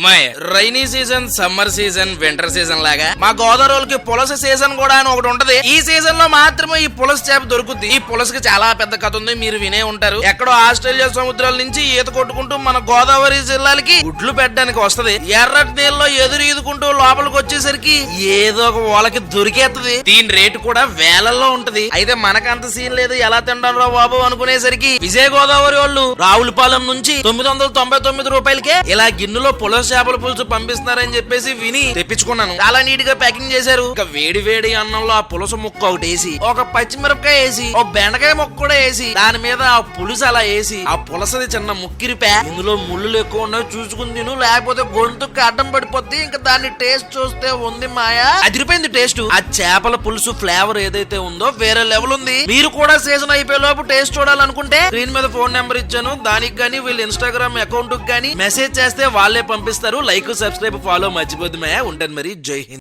My rainy season summer season winter season లాగా. మా గోదావరికి పులస సీజన్ కూడా అని ఒకటి ఉంటది. ఈ సీజన్లో మాత్రమే ఈ పులస చేప దొరుకుతుంది ఈ పులసకి చాలా పెద్ద కథ ఉంది మీరు వినే ఉంటారు. ఎక్కడో ఆస్ట్రేలియా సముద్రాల నుంచి ఈత కొట్టుకుంటూ మన గోదావరి జిల్లాలకి గుడ్లు పెట్టడానికి వస్తది. ఎర్రటి నీళ్ళలో ఎదురు ఈదుకుంటూ లోపలికి వచ్చేసరికి ఏదో ఒక ఓలకి దొరికేస్తుంది దీని రేటు కూడా వేలల్లో ఉంటది. అయితే మనకంత సీన్ లేదు ఎలా తిండాలో బాబు అనుకునేసరికి విజయ గోదావరి వాళ్ళు రావులపాలెం నుంచి తొమ్మిది వందల తొంభై తొమ్మిది రూపాయలకే ఇలా గిన్నెలో పులస చేపల పులుసు పంపిస్తున్నారని చెప్పేసి విని తెప్పించుకున్నాను. చాలా నీట్గా ప్యాకింగ్ చేశారు. ఒక వేడి వేడి అన్నంలో ఆ పులస ముక్క ఒకటి వేసి ఒక పచ్చిమిరపకాయ వేసి ఒక బెండకాయ ముక్క కూడా వేసి దాని మీద ఆ పులుసు అలా వేసి ఆ పులసది చిన్న ముక్కిరిపే. ఇందులో ముళ్ళు ఎక్కువ ఉన్నాయి చూసుకుని తిను. లేకపోతే గొంతుకు అడ్డం పడిపోద్ది. ఇంకా దాన్ని టేస్ట్ చూస్తే ఉంది మాయా. అదిరిపోయింది టేస్ట్. ఆ చేపల పులుసు ఫ్లేవర్ ఏదైతే ఉందో వేరే లెవెల్ ఉంది. మీరు కూడా సీజన్ అయిపోయే లోపు టేస్ట్ చూడాలనుకుంటే స్క్రీన్ మీద ఫోన్ నెంబర్ ఇచ్చాను. దానికి కానీ వీళ్ళ ఇన్స్టాగ్రామ్ అకౌంట్ కానీ మెసేజ్ చేస్తే వాళ్ళే పంపిస్తారు. పంపిస్తారు లైక్ సబ్స్క్రైబ్ ఫాలో మర్చిపోద్ది మాయా ఉంటాను మరి. జై హింద్.